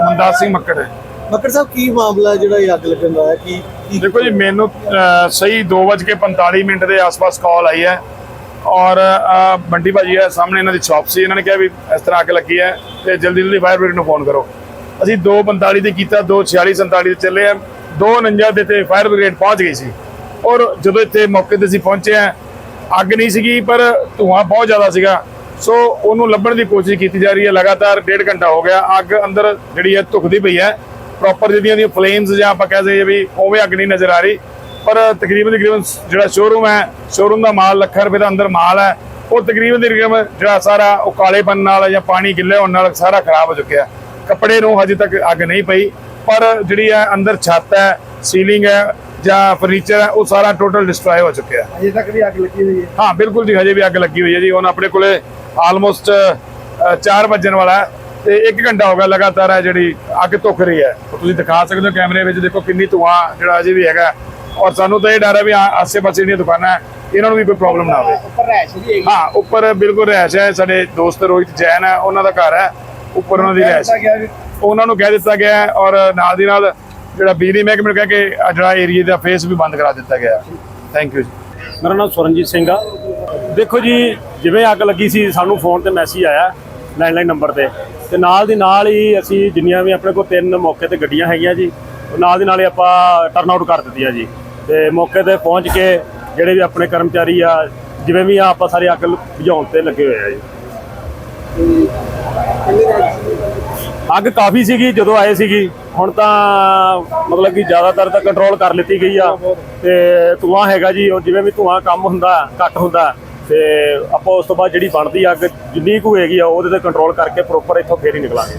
ਮਨਦਾਸ ਸਿੰਘ ਮੱਕੜ। ਹੈ ਮੱਕੜ ਸਾਹਿਬ ਕੀ ਮਾਮਲਾ ਜਿਹੜਾ ਇਹ ਅੱਗ ਲੱਗਣ ਦਾ ਹੈ? ਕੀ ਦੇਖੋ ਜੀ ਮੈਨੂੰ ਸਹੀ 2:45 ਮਿੰਟ ਦੇ ਆਸ-ਪਾਸ ਕਾਲ ਆਈ ਹੈ। ਔਰ ਬੰਟੀ ਭਾਜੀ ਹੈ ਸਾਹਮਣੇ ਇਹਨਾਂ ਦੀ ਸ਼ਾਪ ਸੀ। ਇਹਨਾਂ ਨੇ ਕਿਹਾ ਵੀ ਇਸ ਤਰ੍ਹਾਂ ਅੱਗ ਲੱਗੀ ਹੈ ਤੇ ਜਲਦੀ ਜਲਦੀ ਫਾਇਰ ਬ੍ਰਿਗੇਡ ਨੂੰ ਫੋਨ ਕਰੋ। ਅਸੀਂ 2:45 ਤੇ ਕੀਤਾ 2:46 47 ਤੇ ਚੱਲੇ ਆ 2:49 ਦੇ ਤੇ ਫਾਇਰ ਬ੍ਰਿਗੇਡ ਪਹੁੰਚ ਗਈ ਸੀ। ਔਰ ਜਦੋਂ ਇੱਥੇ ਮੌਕੇ ਤੇ ਅਸੀਂ ਪਹੁੰਚੇ ਆ ਅੱਗ ਨਹੀਂ ਸੀਗੀ, ਪਰ ਧੂਆਂ ਬਹੁਤ ਜ਼ਿਆਦਾ ਸੀਗਾ। ਸੋ ਉਹਨੂੰ ਲੱਭਣ ਦੀ ਕੋਸ਼ਿਸ਼ ਕੀਤੀ ਜਾ ਰਹੀ ਹੈ। ਲਗਾਤਾਰ ਡੇਢ ਘੰਟਾ ਹੋ ਗਿਆ। ਅੱਗ ਅੰਦਰ ਜਿਹੜੀ ਹੈ ਧੁਖਦੀ ਪਈ ਹੈ। ਪ੍ਰੋਪਰ ਜਿਹੜੀਆਂ ਦੀਆਂ ਫਲੇਮਸ ਜਾਂ ਆਪਾਂ ਕਹਿ ਸਕਦੇ ਵੀ ਉਵੇਂ ਅੱਗ ਨਹੀਂ ਨਜ਼ਰ ਆ ਰਹੀ। ਪਰ ਤਕਰੀਬਨ ਤਕਰੀਬਨ ਜਿਹੜਾ ਸ਼ੋਰੂਮ ਹੈ ਸ਼ੋਰੂਮ ਦਾ ਮਾਲ ਲੱਖਾਂ ਰੁਪਏ ਦਾ ਅੰਦਰ ਮਾਲ ਹੈ। ਉਹ ਤਕਰੀਬਨ ਤਕਰੀਬਨ ਜਿਹੜਾ ਸਾਰਾ ਉਹ ਕਾਲੇਪਨ ਨਾਲ ਜਾਂ ਪਾਣੀ ਗਿੱਲੇ ਹੋਣ ਨਾਲ ਸਾਰਾ ਖਰਾਬ ਹੋ ਚੁੱਕਿਆ ਕੱਪੜੇ ਨੂੰ ਹਜੇ ਤੱਕ ਅੱਗ ਨਹੀਂ ਪਈ। ਪਰ ਜਿਹੜੀ ਹੈ, ਅੰਦਰ ਛੱਤ ਹੈ ਸੀਲਿੰਗ ਹੈ ਜਾਂ ਫਰਨੀਚਰ ਹੈ ਉਹ ਸਾਰਾ ਟੋਟਲ ਡਿਸਟਰੋਏ ਹੋ ਚੁੱਕਿਆ ਅਜੇ ਤੱਕ ਵੀ ਅੱਗ ਲੱਗੀ ਹੋਈ ਹੈ। ਹਾਂ ਬਿਲਕੁਲ ਜੀ ਹਜੇ ਵੀ ਅੱਗ ਲੱਗੀ ਹੋਈ ਹੈ ਜੀ। ਹੁਣ ਆਪਣੇ ਕੋਲੇ ਆਲਮੋਸਟ 4 ਵੱਜਣ ਵਾਲਾ ਹੈ ਤੇ 1 ਘੰਟਾ ਹੋ ਗਿਆ ਲਗਾਤਾਰ ਹੈ ਜਿਹੜੀ ਅੱਗ ਧੁੱਖ ਰਹੀ ਹੈ। ਤੁਸੀਂ ਦਿਖਾ ਸਕਦੇ ਹੋ ਕੈਮਰੇ ਵਿੱਚ ਦੇਖੋ ਕਿੰਨੀ ਧੂਆਂ ਜਿਹੜਾ ਅਜੇ ਵੀ ਹੈਗਾ ਔਰ ਸਾਨੂੰ ਤਾਂ ਇਹ ਡਰ ਹੈ ਵੀ ਆਸੇ-ਪਾਸੇ ਜਿਹੜੀਆਂ ਦੁਕਾਨਾਂ ਹੈ ਇਹਨਾਂ ਨੂੰ ਵੀ ਕੋਈ ਪ੍ਰੋਬਲਮ ਨਾ ਆਵੇ। ਉੱਪਰ ਰਹਿਸ਼ ਵੀ ਹੈਗੀ। ਹਾਂ ਉੱਪਰ ਬਿਲਕੁਲ ਰਹਿਸ਼ ਹੈ। ਸਾਡੇ ਦੋਸਤ ਰੋਹਿਤ ਜੈਨ ਹੈ ਉਹਨਾਂ ਦਾ ਘਰ ਹੈ ਉੱਪਰ ਉਹਨਾਂ ਦੀ ਰਹਿਸ਼। ਉਹਨਾਂ ਨੂੰ ਕਹਿ ਦਿੱਤਾ ਗਿਆ ਹੈ ਔਰ ਨਾਲ ਦੀ ਨਾਲ ਜਿਹੜਾ ਬਿਜਲੀ ਮਹਿਕਮੇ ਨੂੰ ਕਹਿ ਕੇ ਆਹ ਜਿਹੜਾ ਏਰੀਆ ਦਾ ਫੇਸ ਵੀ ਬੰਦ ਕਰਾ ਦਿੱਤਾ ਗਿਆ। ਥੈਂਕ ਯੂ ਜੀ। ਮੇਰਾ ਨਾਮ ਸੁਰਨਜੀਤ ਸਿੰਘ ਆ। ਦੇਖੋ ਜੀ, ਜਿਵੇਂ ਅੱਗ ਲੱਗੀ ਸੀ, ਸਾਨੂੰ ਫੋਨ ਤੇ ਮੈਸੇਜ ਆਇਆ ਲੈਂਡਲਾਈਨ ਨੰਬਰ ਤੇ। ਤੇ ਨਾਲ ਦੀ ਨਾਲ ਹੀ ਅਸੀਂ ਜਿੰਨੀਆਂ ਵੀ ਆਪਣੇ ਕੋਲ ਤਿੰਨ ਮੌਕੇ ਤੇ ਗੱਡੀਆਂ ਹੈਗੀਆਂ ਜੀ, ਉਹ ਨਾਲ ਦੀ ਨਾਲ ਹੀ ਆਪਾਂ ਟਰਨ ਆਊਟ ਕਰ ਦਿੱਤੀਆਂ ਜੀ। ਤੇ ਮੌਕੇ ਤੇ ਪਹੁੰਚ ਕੇ ਜਿਹੜੇ ਵੀ ਆਪਣੇ ਕਰਮਚਾਰੀ ਆ, ਜਿਵੇਂ ਵੀ ਆ, ਆਪਾਂ ਸਾਰੇ ਅੱਗ ਬੁਝਾਉਣ ਤੇ ਲੱਗੇ ਹੋਏ ਆ ਜੀ। ਅੱਗ ਕਾਫੀ ਸੀਗੀ ਜਦੋਂ ਆਏ ਸੀਗੀ। ਹੁਣ ਤਾਂ ਮਤਲਬ ਕਿ ਜ਼ਿਆਦਾਤਰ ਤਾਂ ਕੰਟਰੋਲ ਕਰ ਲਿੱਤੀ ਗਈ ਆ ਤੇ ਧੂਆਂ ਹੈਗਾ ਜੀ, ਉਹ ਜਿਵੇਂ ਵੀ ਧੂਆਂ ਕੰਮ ਹੁੰਦਾ, ਘੱਟ ਹੁੰਦਾ, ਤੇ ਆਪਾਂ ਉਸ ਤੋਂ ਬਾਅਦ ਜਿਹੜੀ ਬਣਦੀ ਅੱਗ ਜਿੰਨੀ ਕੁ ਹੈਗੀ ਆ, ਉਹਦੇ ਤੇ ਕੰਟਰੋਲ ਕਰਕੇ ਪ੍ਰੋਪਰ ਇੱਥੋਂ ਫੇਰ ਹੀ ਨਿਕਲਾਂਗੇ।